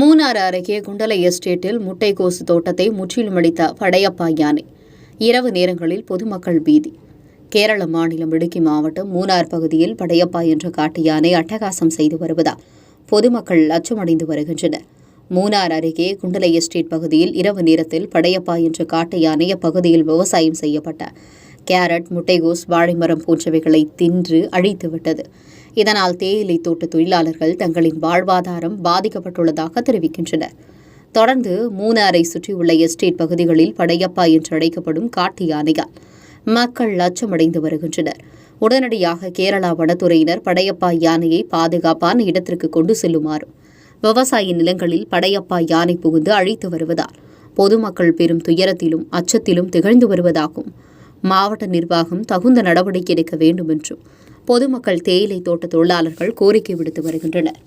மூணாறு அருகே குண்டலை எஸ்டேட்டில் முட்டைக்கோசு தோட்டத்தை முற்றிலும் அடித்த படையப்பா யானை. இரவு நேரங்களில் பொதுமக்கள் பீதி. கேரள மாநிலம் இடுக்கி மாவட்டம் மூணார் பகுதியில் படையப்பா என்ற காட்டு யானை அட்டகாசம் செய்து வருவதால் பொதுமக்கள் அச்சமடைந்து வருகின்றனர். மூணார் அருகே குண்டலை எஸ்டேட் பகுதியில் இரவு நேரத்தில் படையப்பா என்ற காட்டு யானை அப்பகுதியில் விவசாயம் செய்யப்பட்ட கேரட் முட்டைகோஸ் வாழைமரம் போன்றவைகளை தின்று அழித்துவிட்டது. இதனால் தேயிலை தோட்ட தொழிலாளர்கள் தங்களின் வாழ்வாதாரம் பாதிக்கப்பட்டுள்ளதாக தெரிவிக்கின்றனர். தொடர்ந்து மூணாரை சுற்றியுள்ள எஸ்டேட் பகுதிகளில் படையப்பா என்று அழைக்கப்படும் காட்டு யானையால் மக்கள் அச்சமடைந்து வருகின்றனர். உடனடியாக கேரளா வனத்துறையினர் படையப்பா யானையை பாதுகாப்பான இடத்திற்கு கொண்டு செல்லுமாறும் விவசாய நிலங்களில் படையப்பா யானை புகுந்து அழித்து வருவதால் பொதுமக்கள் பெரும் துயரத்திலும் அச்சத்திலும் திகழ்ந்து வருவதாகவும் மாவட்ட நிர்வாகம் தகுந்த நடவடிக்கை எடுக்க வேண்டும் என்றும் பொதுமக்கள் தேயிலை தோட்ட தொழிலாளர்கள் கோரிக்கை விடுத்து வருகின்றனர்.